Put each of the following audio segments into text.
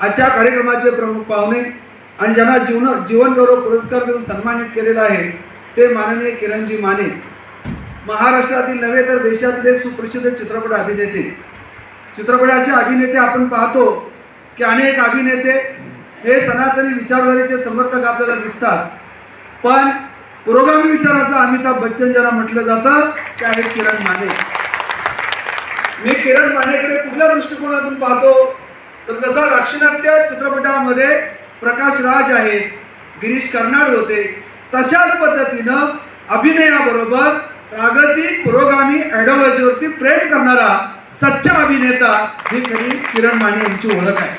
आजच्या कार्यक्रमाचे प्रमुख पाहुणे आणि ज्यांना जीवन जीवनगौरव पुरस्कार देऊन सन्मानित केलेला आहे ते माननीय किरणजी माने. महाराष्ट्रातील नव्हे तर देशातील एक सुप्रसिद्ध चित्रपट अभिनेते. चित्रपटाचे अभिनेते आपण पाहतो की अनेक अभिनेते हे सनातनी विचारधारेचे समर्थक आपल्याला दिसतात. पण पुरोगामी विचाराचा अमिताभ बच्चन ज्यांना म्हटलं जातं ते आहेत किरण माने. मी किरण मानेकडे कुठल्या दृष्टिकोनातून पाहतो? तर जसा दाक्षिणात्य चित्रपटामध्ये प्रकाश राज आहेत गिरीश कर्नाड होते. तशाच पद्धतीनं अभिनयाबरोबर प्रागतिक पुरोगामी आयडिओलॉजीवरती प्रेम करणारा सच्चा अभिनेता ही खरी किरण माने यांची ओळख आहे.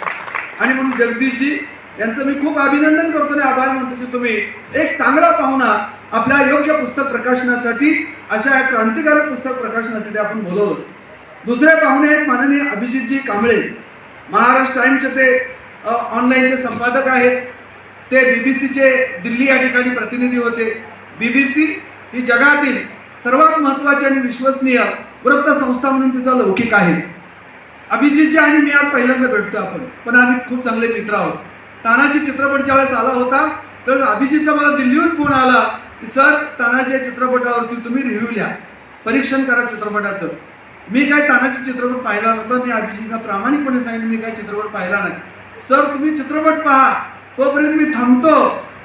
आणि म्हणून जगदीशजी यांचं मी खूप अभिनंदन करतो आणि आभार मानतो की तुम्ही एक चांगला पाहुणा आपल्या योग्य पुस्तक प्रकाशनासाठी अशा क्रांतिकारक पुस्तक प्रकाशनासाठी आपण बोलवलं. दुसरे पाहुणे आहेत माननीय अभिजितजी कांबळे. महाराष्ट्र टाइम्सचे ते ऑनलाईनचे संपादक आहेत. ते बी बी सीचे दिल्ली या ठिकाणी प्रतिनिधी होते. बी बी सी ही जगातील सर्वात महत्त्वाची आणि विश्वसनीय वृत्तसंस्था म्हणून तिचा लौकिक आहे. अभिजितजी आणि मी आज पहिल्यांदा भेटतो आपण. पण आम्ही खूप चांगले मित्र आहोत. तानाजी चित्रपट ज्यावेळेस आला होता तर अभिजितचा मला दिल्लीहून फोन आला की सर तानाजी या चित्रपटावरती तुम्ही रिव्ह्यू लिहा. परीक्षण करा चित्रपटाचं. मी काय तानाजी चित्रपट पाहिला नव्हता मी अभिजितला प्रामाणिकपणे सांगितलं मी काय चित्रपट पाहिला नाही. सर तुम्ही चित्रपट पहा. तोपर्यंत मी थांबतो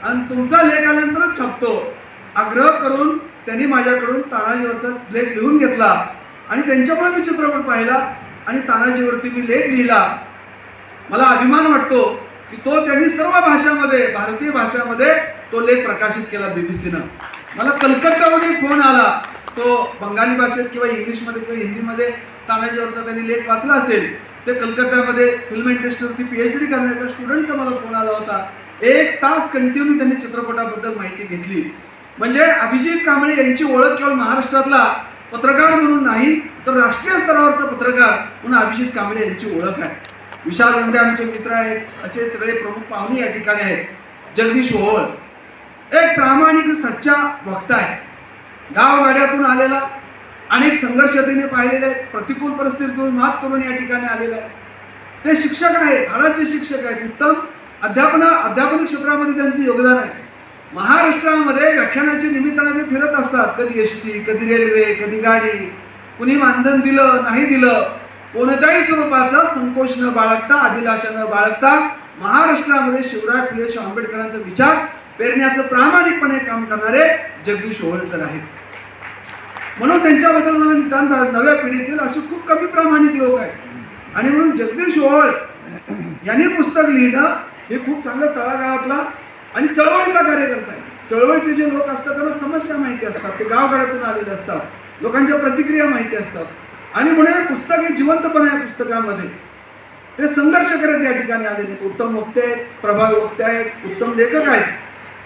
आणि तुमचा लेख आल्यानंतरच छापतो. आग्रह करून त्यांनी माझ्याकडून तानाजीवरचा लेख लिहून घेतला आणि त्यांच्यामुळे मी चित्रपट पाहिला आणि तानाजीवरती मी लेख लिहिला. मला अभिमान वाटतो की तो त्यांनी सर्व भाषामध्ये भारतीय भाषामध्ये तो लेख प्रकाशित केला बीबीसीनं मला कलकत्त्याहून फोन आला. तो बंगाली भाषेत किंवा इंग्लिशमध्ये किंवा हिंदीमध्ये तानाजीवरचा त्यांनी लेख वाचला असेल ते कलकत्त्यामध्ये फिल्म इंडस्ट्रीवरती पी एच डी करण्याच्या स्टुडंटचा मला फोन आला होता. एक तास कंटिन्यू त्यांनी चित्रपटाबद्दल माहिती घेतली. म्हणजे अभिजित कांबळे यांची ओळख केवळ महाराष्ट्रातला पत्रकार म्हणून नाही तर राष्ट्रीय स्तरावरचा पत्रकार म्हणून अभिजित कांबळे यांची ओळख आहे. विशाल उंडे आमचे मित्र आहेत असे सगळे प्रमुख पाहुणे या ठिकाणी आहेत. जगदीश ओहोळ एक प्रामाणिक सच्चा वक्ता आहे. गावगाड्यातून आलेला. अनेक संघर्ष त्याने पाहिलेले आहेत. प्रतिकूल परिस्थितीतून मात करून या ठिकाणी आलेला आहे. ते शिक्षक आहेत. धडाचे शिक्षक आहेत. उत्तम अध्यापना अध्यापन क्षेत्रामध्ये त्यांचं योगदान आहे. महाराष्ट्रामध्ये व्याख्यानाच्या निमित्ताने ते फिरत असतात. कधी एस टी कधी रेल्वे कधी गाडी. कुणी मानधन दिलं नाही दिलं. कोणत्याही स्वरूपाचं संकोच न बाळगता अभिलाषा न बाळगता महाराष्ट्रामध्ये शिवराय फुले आंबेडकरांचा विचार पेरण्याचं प्रामाणिकपणे काम करणारे जगदीश ओवळ सर आहेत. म्हणून त्यांच्याबद्दल मला नितांत नव्या पिढीतील असे खूप कमी प्रामाणिक लोक आहेत. आणि म्हणून जगदीश ओवळ यांनी पुस्तक लिहिणं हे खूप चांगलं तळागाळातला आणि चळवळीचा कार्यकर्ता आहे. चळवळीतले जे लोक असतात त्यांना समस्या माहिती असतात ते गावगाड्यातून आलेले असतात लोकांच्या प्रतिक्रिया माहिती असतात. आणि म्हणून हे पुस्तक हे जिवंतपण आहे पुस्तकामध्ये. ते संघर्ष करत या ठिकाणी आलेले आहेत. उत्तम वक्ते आहेत प्रभावी वक्ते आहेत उत्तम लेखक आहेत.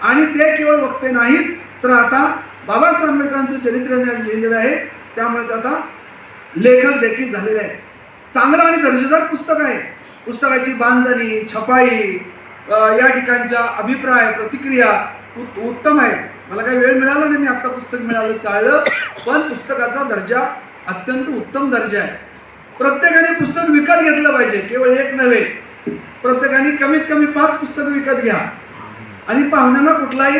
आणि ते केवळ वक्ते नाहीत. तर आता बाबासाहेब आंबेडकरांचं चरित्र लिहिलेलं आहे त्यामुळे आता लेखक देखील झालेले आहे चांगलं आणि दर्जेदार पुस्तक आहे. पुस्तकाची बांधणी छपाई या ठिकाणच्या अभिप्राय प्रतिक्रिया उत्तम आहे. मला काही वेळ मिळाला नाही मी आत्ता पुस्तक मिळालं चाळलं पण पुस्तकाचा दर्जा अत्यंत उत्तम दर्जा आहे. प्रत्येकाने पुस्तक विकत घेतलं पाहिजे केवळ एक नव्हे. प्रत्येकाने कमीत कमी पाच पुस्तकं विकत घ्या. आणि पाहुण्यांना कुठलाही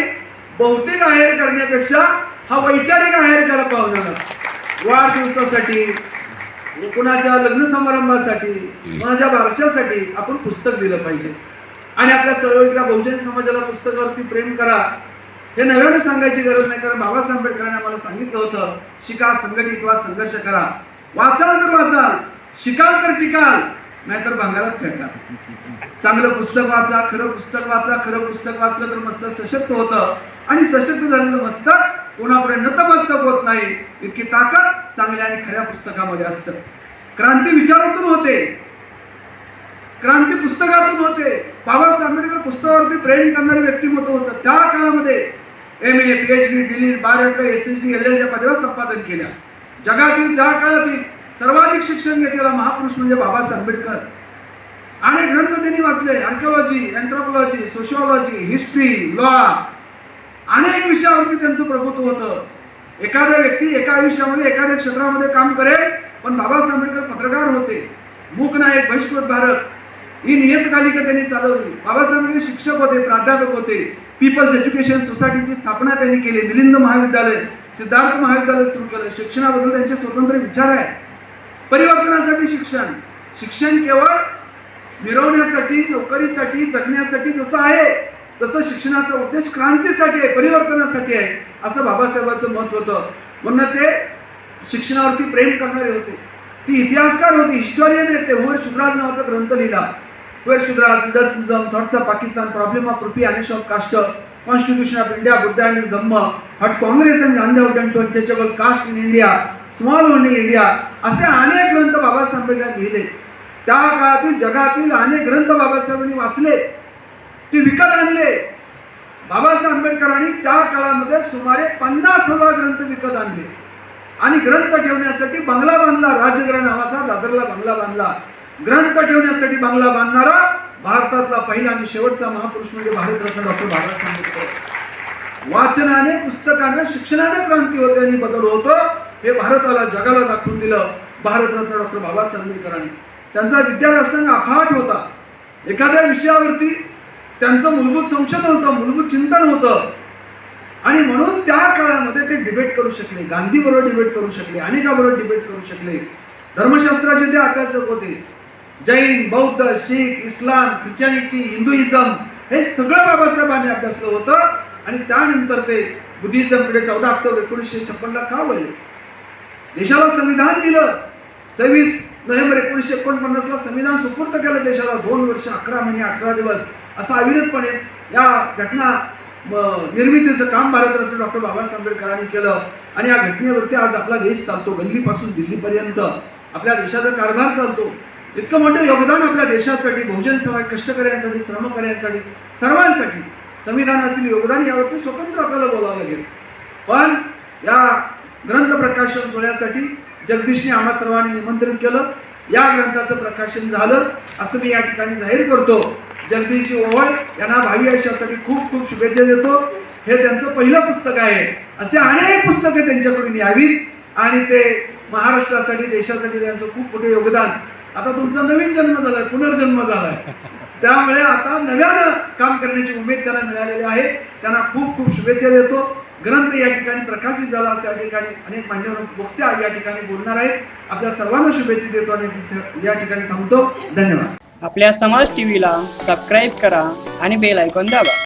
बहुतेक आहेर करण्यापेक्षा हा वैचारिक आहेर करा पाहुण्याला वाढदिवसासाठी कुणाच्या लग्न समारंभासाठी कुणाच्या बारशासाठी आपण पुस्तक दिलं पाहिजे. आणि आपल्या चळवळीतल्या बहुजन समाजाला पुस्तकावरती प्रेम करा. हे नव्याने सांगायची गरज नाही कारण बाबासाहेब आंबेडकरांनी आम्हाला सांगितलं होतं शिका संघटित वा संघर्ष करा. वाचाल तर वाचाल शिकाल तर टिकाल. नाहीतर भंगारात फेकाल चांगलं पुस्तक वाचा खरं पुस्तक वाचा खरं पुस्तक वाचलं तर मस्तक सशक्त होतं. आणि सशक्त झालेलं मस्तक कोणापुढे नतमस्तक होत नाही. इतकी ताकद चांगल्या आणि खऱ्या पुस्तकामध्ये असतं. क्रांती विचारातून होते. क्रांती पुस्तकातून होते. बाबासाहेब आंबेडकर पुस्तकावरती प्रेम करणारे व्यक्तिमत्व होतं. त्या काळामध्ये M A P H D D Litt bar S S H D L एलच्या पदव्या संपादन केल्या. जगातील त्या काळातील सर्वाधिक शिक्षण घेतलेला महापुरुष म्हणजे बाबासाहेब आंबेडकर. अनेक ग्रंथ त्यांनी वाचले archaeology anthropology sociology history law अनेक विषयावरती त्यांचं प्रभुत्व होतं. एखाद्या व्यक्ती एका आयुष्यामध्ये एखाद्या क्षेत्रामध्ये काम करेल पण बाबासाहेब आंबेडकर पत्रकार होते. मूक नायक बहिष्कृत भारत. ही नियतकालिका त्यांनी चालवली. बाबासाहेब आंबेडकर शिक्षक होते प्राध्यापक होते. पीपल्स एज्युकेशन सोसायटीची स्थापना त्यांनी केली. मिलिंद महाविद्यालय सिद्धार्थ महाविद्यालय सुरू केलं. शिक्षणाबद्दल त्यांचे स्वतंत्र विचार आहे परिवर्तनासाठी शिक्षण. शिक्षण केवळ मिरवण्यासाठी नोकरीसाठी जगण्यासाठी जसं आहे तसं शिक्षणाचा उद्देश क्रांतीसाठी आहे परिवर्तनासाठी आहे असं बाबासाहेबांचं मत होतं. म्हणून ते शिक्षणावरती प्रेम करणारे होते. ती इतिहासकार होती हिस्टोरियन आहेत ते. हुएर शुद्राज नावाचा ग्रंथ लिहिला. Who were Shudras लिडर्सिझम thoughts of Pakistan problem of rupee annihilation of caste constitution of India Buddha and Dhamma what Congress and Gandhi untouchable caste in India small holding India असे अनेक ग्रंथ बाबासाहेब लिहिले. त्या काळातील जगातील अनेक ग्रंथ बाबासाहेबांनी वाचले. ते विकत आणले. बाबासाहेब आंबेडकरांनी त्या काळामध्ये सुमारे पन्नास हजार ग्रंथ विकत आणले. आणि ग्रंथ ठेवण्यासाठी बंगला बांधला राजगृह नावाचा दादरला बंगला बांधला. ग्रंथ ठेवण्यासाठी बंगला बांधणारा भारतातला पहिला आणि शेवटचा महापुरुष म्हणजे भारतरत्न डॉक्टर बाबासाहेब आंबेडकर. वाचनाने पुस्तकाने शिक्षणाने क्रांती होते आणि बदल होतो. हे भारताला जगाला दाखवून दिलं भारतरत्न डॉक्टर बाबासाहेब आंबेडकरांनी. त्यांचा विद्याव्यासंग अफाट होता. एखाद्या विषयावरती त्यांचं मूलभूत संशोधन होतं मूलभूत चिंतन होतं. आणि म्हणून त्या काळामध्ये ते डिबेट करू शकले. गांधी बरोबर डिबेट करू शकले. अनेकाबरोबर डिबेट करू शकले. धर्मशास्त्राचे ते आकर्षक होते. जैन बौद्ध शीख इस्लाम ख्रिश्चनिटी हिंदुइझम हे सगळं बाबासाहेबांनी अभ्यासलं होतं. आणि त्यानंतर ते बुद्धिझमकडे चौदा ऑक्टोबर एकोणीसशे छप्पनला का वळले? देशाला संविधान दिलं. सव्वीस नोव्हेंबर एकोणीसशे एकोणपन्नासला संविधान सुपूर्त केलं देशाला दोन वर्ष अकरा महिने अठरा दिवस असं अविरतपणे या घटना निर्मितीचं काम भारतरत्न डॉक्टर बाबासाहेब आंबेडकरांनी केलं. आणि या घटनेवरती आज आपला देश चालतो गल्लीपासून दिल्लीपर्यंत. आपल्या देशाचा कारभार चालतो. इतकं मोठं योगदान आपल्या देशासाठी बहुजन समाज कष्टकऱ्यांसाठी श्रमकऱ्यांसाठी सर्वांसाठी संविधानातील योगदान यावरती स्वतंत्र आपल्याला बोलावं लागेल. पण या ग्रंथ प्रकाशन सोहळ्यासाठी जगदीशने आम्हा सर्वांनी निमंत्रण केलं. या ग्रंथाचं प्रकाशन झालं असं मी या ठिकाणी जाहीर करतो. जगदीश ओवळ यांना भावी आयुष्यासाठी खूप खूप शुभेच्छा देतो. हे त्यांचं पहिलं पुस्तक आहे. असे अनेक पुस्तके त्यांच्याकडून यावीत आणि ते महाराष्ट्रासाठी देशासाठी त्यांचं खूप मोठे योगदान. आता तुमचा नवीन जन्म झालाय पुनर्जन्म झालाय. त्यामुळे आता नव्यानं काम करण्याची उमेद त्यांना मिळालेली आहे. त्यांना खूप खूप शुभेच्छा देतो. ग्रंथ या ठिकाणी प्रकाशित झाला असं या ठिकाणी अनेक मान्यवर वक्त्या या ठिकाणी बोलणार आहेत. आपल्या सर्वांना शुभेच्छा देतो आणि या ठिकाणी थांबतो. धन्यवाद. आपल्या समाज टीव्हीला सबस्क्राईब करा आणि बेल ऐकून दाबा.